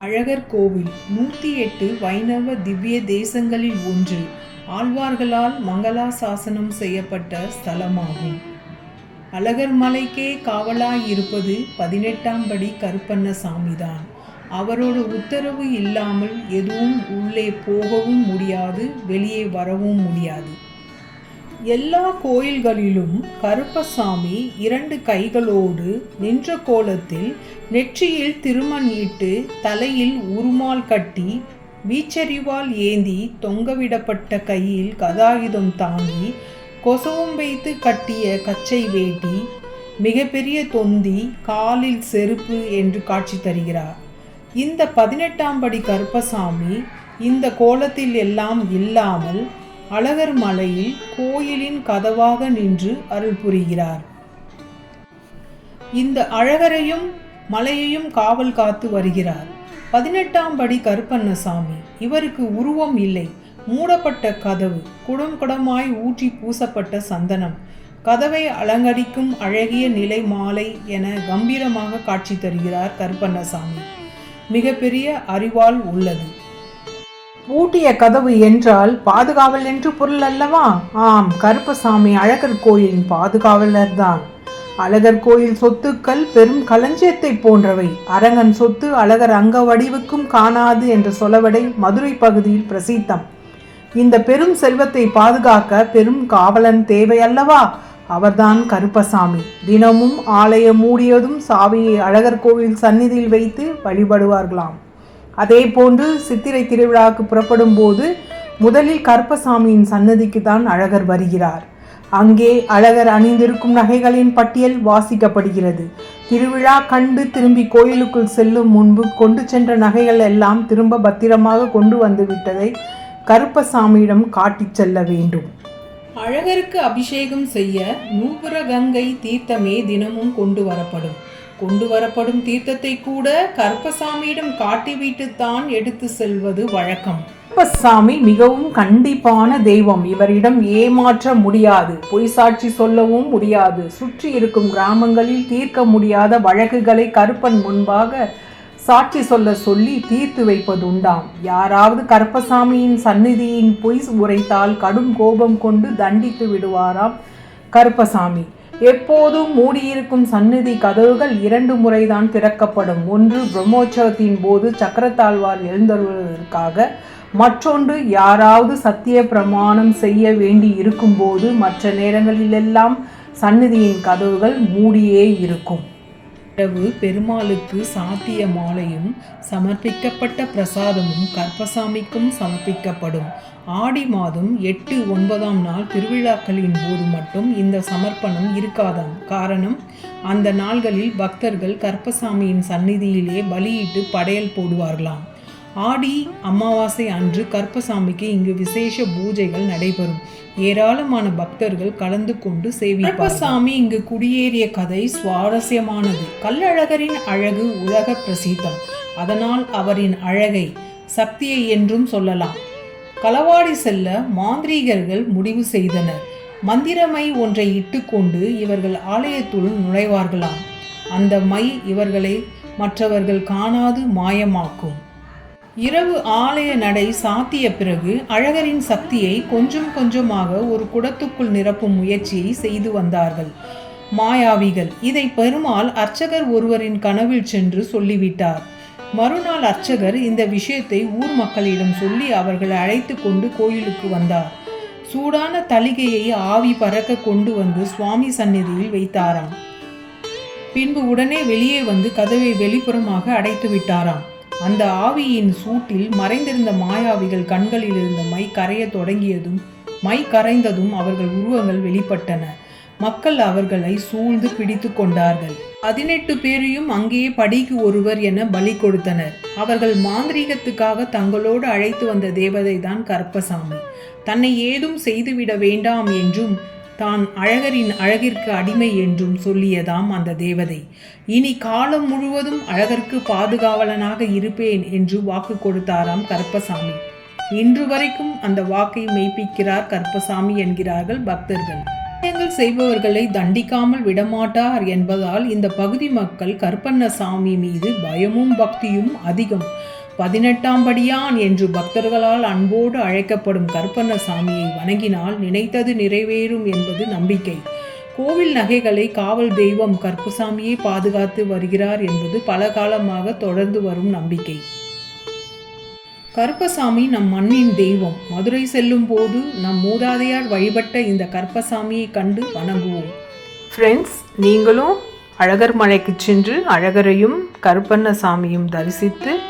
அழகர் கோவில் நூற்றி எட்டு வைணவ திவ்ய தேசங்களில் ஒன்று ஆழ்வார்களால் மங்களா சாசனம் செய்யப்பட்ட ஸ்தலமாகும். அழகர் மலைக்கே காவலாயிருப்பது பதினெட்டாம் படி கருப்பண்ணசாமிதான். அவரோட உத்தரவு இல்லாமல் எதுவும் உள்ளே போகவும் முடியாது வெளியே வரவும் முடியாது. எல்லா கோயில்களிலும் கருப்பசாமி இரண்டு கைகளோடு நின்ற கோலத்தில் நெற்றியில் திருமண் தலையில் உருமால் கட்டி வீச்சறிவால் ஏந்தி தொங்கவிடப்பட்ட கையில் கதாயுதம் தாங்கி கொசவம் வைத்து கட்டிய கச்சை வேட்டி மிகப்பெரிய தொந்தி காலில் செருப்பு என்று காட்சி தருகிறார். இந்த பதினெட்டாம் படி கருப்பசாமி இந்த கோலத்தில் எல்லாம் இல்லாமல் அழகர் மலையில் கோயிலின் கதவாக நின்று அருள் புரிகிறார். இந்த அழகரையும் மலையையும் காவல் காத்து வருகிறார். பதினெட்டாம் படி கருப்பண்ணசாமி. இவருக்கு உருவம் இல்லை. மூடப்பட்ட கதவு குடம் குடமாய் ஊற்றி பூசப்பட்ட சந்தனம். கதவை அலங்கரிக்கும் அழகிய நிலை மாலை என கம்பீரமாக காட்சி தருகிறார் கருப்பண்ணசாமி. மிகப்பெரிய அறிவால் உள்ளது. பூட்டிய கதவு என்றால் பாதுகாவல் என்று பொருள் அல்லவா? ஆம் கருப்பசாமி அழகர் கோயிலின் பாதுகாவலர் தான். அழகர் கோயில் சொத்துக்கள் பெரும் களஞ்சியத்தை போன்றவை. அரங்கன் சொத்து அழகர் அங்க வடிவுக்கும் காணாது என்ற சொலவடை மதுரை பகுதியில் பிரசித்தம். இந்த பெரும் செல்வத்தை பாதுகாக்க பெரும் காவலன் தேவை அல்லவா? அவர்தான் கருப்பசாமி. தினமும் ஆலயம் மூடியதும் சாவியை அழகர் கோவில் சந்நிதியில் வைத்து வழிபடுவார்களாம். அதே போன்று சித்திரை திருவிழாவுக்கு புறப்படும் போது முதலில் கருப்பசாமியின் சன்னதிக்கு தான் அழகர் வருகிறார். அங்கே அழகர் அணிந்திருக்கும் நகைகளின் பட்டியல் வாசிக்கப்படுகிறது. திருவிழா கண்டு திரும்பி கோயிலுக்குள் செல்லும் முன்பு கொண்டு சென்ற நகைகள் எல்லாம் திரும்ப பத்திரமாக கொண்டு வந்து விட்டதை கருப்பசாமியிடம் காட்டிச் செல்ல வேண்டும். அழகருக்கு அபிஷேகம் செய்ய நூபுர கங்கை தீர்த்தமே தினமும் கொண்டு வரப்படும். கொண்டு வரப்படும் தீர்த்தத்தை கூட கற்பசாமியிடம் காட்டிவிட்டுத்தான் எடுத்து செல்வது வழக்கம். கருப்பசாமி மிகவும் கண்டிப்பான தெய்வம். இவரிடம் ஏமாற்ற முடியாது. பொய் சாட்சி சொல்லவும் முடியாது. சுற்றி இருக்கும் கிராமங்களில் தீர்க்க முடியாத வழக்குகளை கருப்பன் முன்பாக சாட்சி சொல்ல சொல்லி தீர்த்து வைப்பதுண்டாம். யாராவது கருப்பசாமியின் சந்நிதியின் பொய் உரைத்தால் கடும் கோபம் கொண்டு தண்டித்து விடுவாராம் கருப்பசாமி. எப்போதும் மூடியிருக்கும் சந்நிதி கதவுகள் இரண்டு முறைதான் திறக்கப்படும். ஒன்று பிரம்மோற்சவத்தின் போது சக்கரத்தாழ்வார் எழுந்தருவதற்காக மற்றொன்று யாராவது சத்திய பிரமாணம் செய்ய வேண்டி இருக்கும்போது மற்ற நேரங்களிலெல்லாம் சந்நிதியின் கதவுகள் மூடியே இருக்கும். இரவு பெருமாளுக்கு சாத்திய மாலையும் சமர்ப்பிக்கப்பட்ட பிரசாதமும் கற்பசாமிக்கும் சமர்ப்பிக்கப்படும். ஆடி மாதம் எட்டு ஒன்பதாம் நாள் திருவிழாக்களின் போது மட்டும் இந்த சமர்ப்பணம் இருக்காதாம். காரணம் அந்த நாள்களில் பக்தர்கள் கற்பசாமியின் சந்நிதியிலே பலியிட்டு படையல் போடுவார்களாம். ஆடி அமாவாசை அன்று கற்பசாமிக்கு இங்கு விசேஷ பூஜைகள் நடைபெறும். ஏராளமான பக்தர்கள் கலந்து கொண்டு சேவிப்பார் கற்பசாமி இங்கு குடியேறிய கதை சுவாரஸ்யமானது. கல்லழகரின் அழகு உலக பிரசித்தம். அதனால் அவரின் அழகை சக்தியை என்றும் சொல்லலாம். களவாடி செல்ல மாந்திரீகர்கள் முடிவு செய்தனர். மந்திரமை ஒன்றை இட்டுக்கொண்டு இவர்கள் ஆலயத்துள் நுழைவார்களாம். அந்த மை இவர்களை மற்றவர்கள் காணாது மாயமாக்கும். இரவு ஆலய நடை சாத்திய பிறகு அழகரின் சக்தியை கொஞ்சம் கொஞ்சமாக ஒரு குடத்துக்குள் நிரப்பும் முயற்சியை செய்து வந்தார்கள். மாயாவிகள் இதை பெருமாள் அர்ச்சகர் ஒருவரின் கனவில் சென்று சொல்லிவிட்டார். மறுநாள் அர்ச்சகர் இந்த விஷயத்தை ஊர் மக்களிடம் சொல்லி அவர்களை அழைத்து கொண்டு கோயிலுக்கு வந்தார். சூடான தளிகையை ஆவி பறக்க கொண்டு வந்து சுவாமி சந்நிதியில் வைத்தாராம். பின்பு உடனே வெளியே வந்து கதவை வெளிப்புறமாக அடைத்து விட்டாராம் அந்த ஆவியின் சூட்டில் மறைந்திருந்த மாயாவிகள் கண்களில் இருந்த மை கரைய தொடங்கியதும் மை கரைந்ததும் அவர்கள் உருவங்கள் வெளிப்பட்டன. மக்கள் அவர்களை சூழ்ந்து பிடித்து கொண்டார்கள். பதினெட்டு பேரையும் அங்கேயே படிக்கு ஒருவர் என பலி கொடுத்தனர். அவர்கள் மாந்திரீகத்துக்காக தங்களோடு அழைத்து வந்த தேவதை தான் கற்பசாமி தன்னை ஏதும் செய்துவிட வேண்டாம் என்றும் தான் அழகரின் அழகிற்கு அடிமை என்றும் சொல்லியதாம் அந்த தேவதை. இனி காலம் முழுவதும் அழகருக்கு பாதுகாவலனாக இருப்பேன் என்று வாக்கு கொடுத்தாராம் கருப்பசாமி. இன்று வரைக்கும் அந்த வாக்கை மெய்ப்பிக்கிறார் கருப்பசாமி என்கிறார்கள் பக்தர்கள். காரியங்கள் செய்பவர்களை தண்டிக்காமல் விடமாட்டார் என்பதால் இந்த பகுதி மக்கள் கருப்பண்ணசாமி மீது பயமும் பக்தியும் அதிகம். பதினெட்டாம் படியான் என்று பக்தர்களால் அன்போடு அழைக்கப்படும் கருப்பண்ணசாமியை வணங்கினால் நினைத்தது நிறைவேறும் என்பது நம்பிக்கை. கோவில் நகைகளை காவல் தெய்வம் கற்புசாமியை பாதுகாத்து வருகிறார் என்பது பல காலமாக தொடர்ந்து வரும் நம்பிக்கை. கருப்பசாமி நம் மண்ணின் தெய்வம். மதுரை செல்லும் போது நம் மூதாதையார் வழிபட்ட இந்த கற்பசாமியை கண்டு வணங்குவோம். ஃப்ரெண்ட்ஸ் நீங்களும் அழகர் மலைக்கு சென்று அழகரையும் கருப்பண்ணசாமியும் தரிசித்து